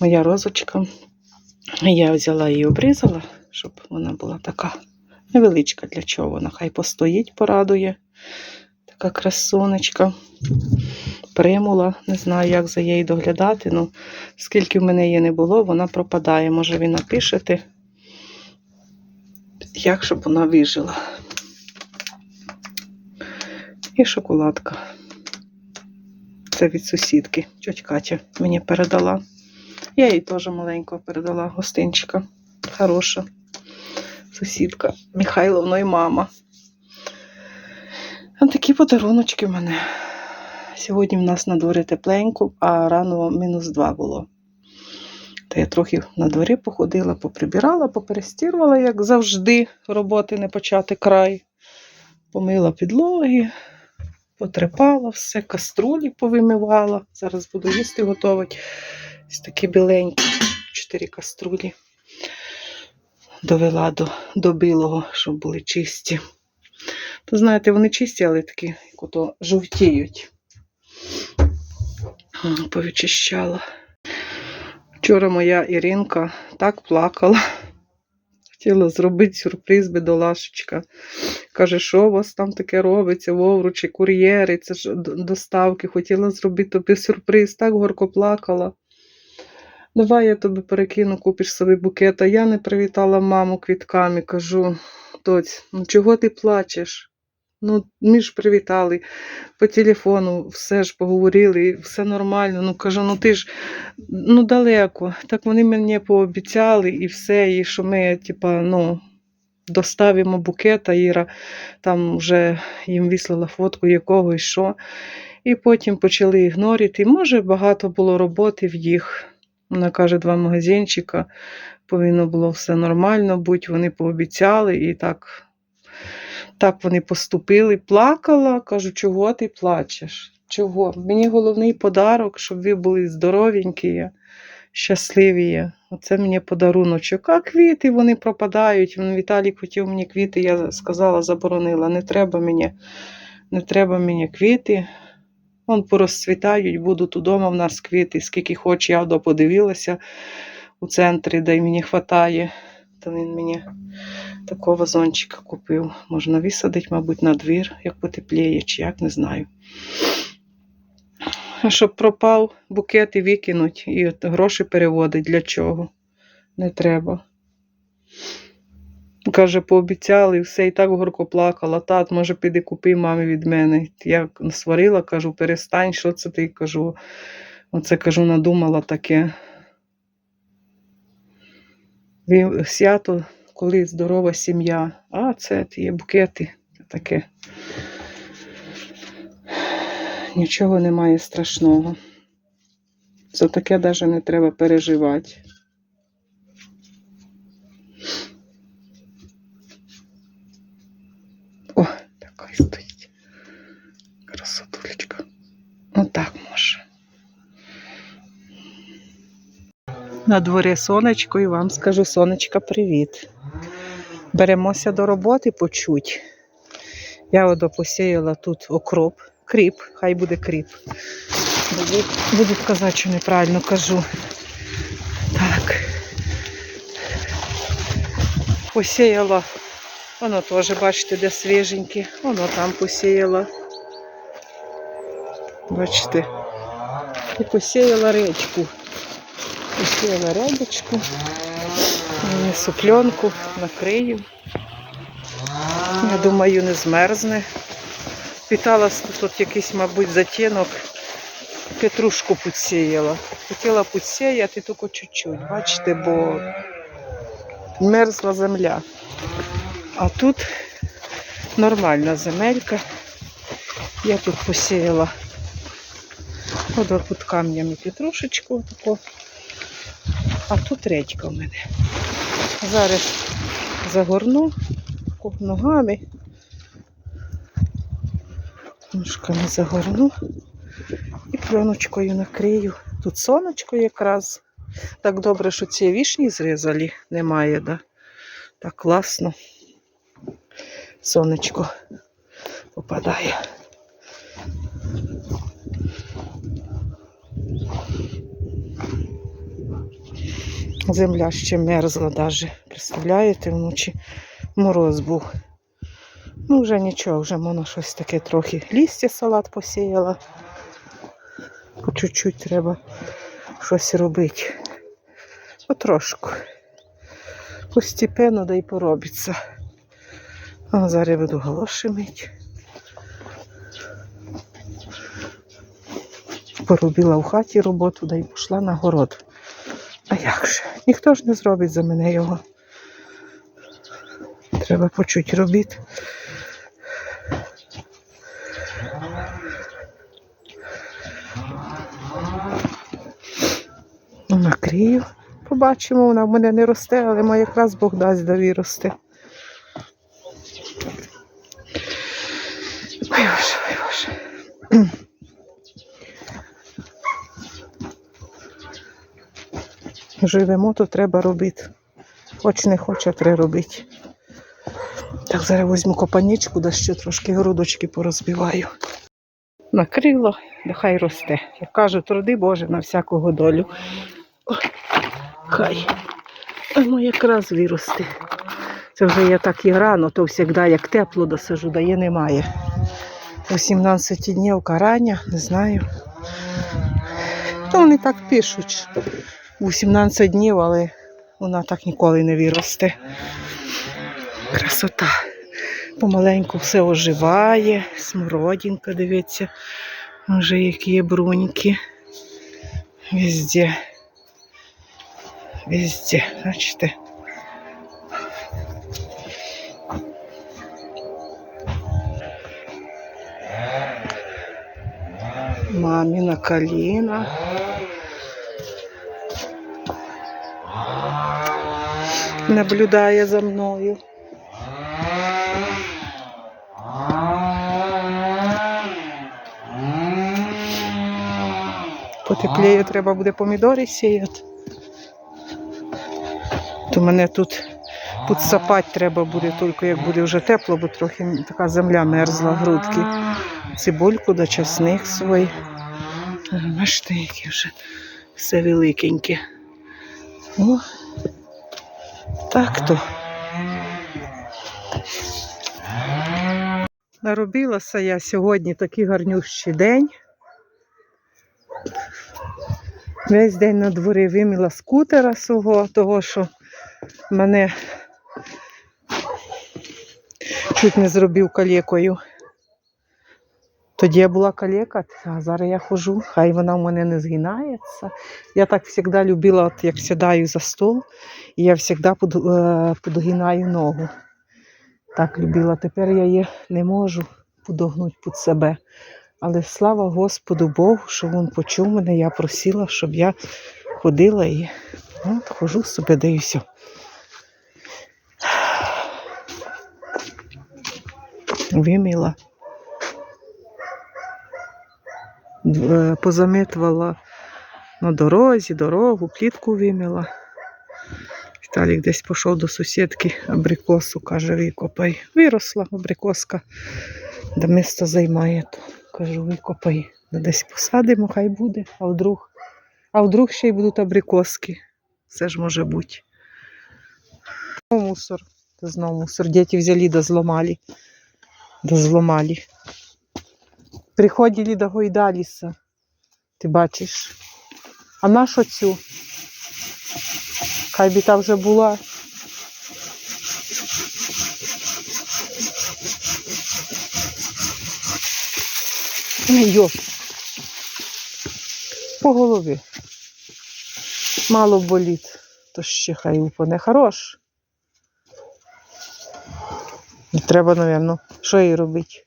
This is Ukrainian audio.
моя розочка. Я взяла її обрізала, щоб вона була така невеличка для чого вона. Хай постоїть, порадує. Така красунечка. Примула, не знаю, як за її доглядати. Ну, скільки в мене її не було, вона пропадає. Може, ви напишете, як щоб вона вижила. І шоколадка. Це від сусідки. Тьоть Катя мені передала. Я їй теж маленького передала гостинчика. Хороша сусідка Михайловна і мама. А такі подаруночки в мене. Сьогодні в нас на дворі тепленько, а рано мінус два було. Та я трохи на дворі походила, поприбирала, поперестірувала, як завжди, роботи не почати край. Помила підлоги, потрепала все, каструлі повимивала. Зараз буду їсти готувати. Ось такі біленькі, чотири каструлі. Довела до, до білого, щоб були чисті. То знаєте, вони чисті, але такі, як ото жовтіють. Повичищала. Вчора моя Іринка так плакала. Хотіла зробити сюрприз бідолашечка. Каже, що у вас там таке робиться, вовручі, кур'єри, це ж доставки. Хотіла зробити тобі сюрприз, так горко плакала. Давай я тобі перекину, купиш собі букет. А я не привітала маму квітками. Кажу, доць, ну чого ти плачеш? Ну, ми ж привітали по телефону, все ж поговорили, все нормально. Ну кажу, ну ти ж ну далеко. Так вони мені пообіцяли і все, і що ми, типа, ну, доставимо букет, Іра там вже їм вислала фотку якого і що. І потім почали ігнорити. Може, багато було роботи в їх. Вона каже, два магазинчика, повинно було все нормально бути, вони пообіцяли і так. Так вони поступили. Плакала, кажу, чого ти плачеш? Чого? Мені головний подарок, щоб ви були здоровенькі, щасливі. Оце мені подаруночок. А квіти вони пропадають. Вон Віталік хотів мені квіти, я сказала, заборонила. Не треба мені, не треба мені квіти. Вон порозцвітають, будуть удома в нас квіти, скільки хоч, я подивилася у центрі, де мені вистачає. То він мені такого вазончика купив. Можна висадити, мабуть, на двір, як потепліє, чи як, не знаю. А щоб пропав букет і викинуть, і гроші переводить. Для чого? Не треба. Каже, пообіцяли, все, і так горко плакала. Тат, може, піди купи мамі від мене. Я сварила, кажу, перестань, що це ти кажу. Оце кажу, надумала таке. Свято, коли здорова сім'я. А це ті букети таке. Нічого немає страшного. Це таке навіть не треба переживати. О, така й стоїть. Красотулечка. Отак може. На дворі сонечко і вам скажу сонечка, привіт. Беремося до роботи почуть. Я от посіяла тут окроп, кріп, хай буде кріп. Будуть казати, що неправильно кажу. Так. Посіяла. Воно теж, бачите, де свіженьке. Воно там посіяла. Бачите. І посіяла речку. Посіяла редочку. Е, Супленку накрию. Я думаю, не змерзне. Питалась тут якийсь, мабуть, затінок. Петрушку підсіяла. Хотіла підсіяти тільки чуть-чуть, бачите, бо мерзла земля. А тут нормальна земелька. Я тут посіяла от під камнями петрушечку таку. А тут редька в мене. Зараз загорну ногами. Ножками загорну і пленочкою накрию. Тут сонечко якраз. Так добре, що ці вішні зрізали, немає, да? Так класно. Сонечко попадає. Земля ще мерзла даже. Представляєте, вночі мороз був. Ну, вже нічого, вже можна щось таке трохи. Лістя салат посіяла. По чуть-чуть треба щось робити. Потрошку. Постепенно да й поробиться. А зараз я буду галоші мити. Поробила в хаті роботу, да й пішла на город. Як же? Ніхто ж не зробить за мене його. Треба почуть робити. Ну, Накрию. Побачимо, вона в мене не росте, але має якраз Бог дасть да виросте. Ой, Боже, ой, Боже. Живемо, то треба робити. Хоч не хоче, треба робити. Так, зараз візьму копанічку, да ще трошки городочки порозбиваю. Накрила, нехай росте. Як кажу, труди Боже на всякого долю. Ой, хай. А ну якраз виросте. Це вже я так і рано, то завжди як тепло досажу, дає немає. 18 днів карання, не знаю. То вони так пишуть. 18 днів, але вона так ніколи не виросте. Красота. Помаленьку все оживає, смородинка, дивіться, вже які є бруньки. Везде. Везде, бачите. Мамина калина. Наблюдає за мною. Потепліє, треба буде помідори сіяти. То мене тут підсапати треба буде, тільки як буде вже тепло, бо трохи така земля мерзла, грудки. Цибульку да часник свій. Бачите, які вже все великеньке. О, так то. Наробилася я сьогодні такий гарнющий день. Весь день на дворі виміла скутера свого, того що мене чуть не зробив калекою. Тоді я була калека, а зараз я хожу, хай вона в мене не згинається. Я так завжди любила, от як сідаю за стол, і я завжди е, подогинаю ногу. Так любила. Тепер я її не можу подогнути під себе. Але слава Господу Богу, що Він почув мене, я просила, щоб я ходила і от, хожу собі, і. Виміла. Позамитувала на дорозі, дорогу, плітку виміла. Віталік десь пішов до сусідки абрикосу, каже, викопай. Виросла абрикоска, де місто займає, то кажу, викопай. Десь посадимо, хай буде, а вдруг, а вдруг ще й будуть абрикоски. Все ж може бути. Мусор. Знову мусор. Діти взяли да зламали. Да зламали. Приходили до Гойдаліса. Ти бачиш. А нашу цю? Хай би та вже була. Йоп. По голові. Мало боліт, то ще хай упане. Хорош. Треба, напевно, що їй робити?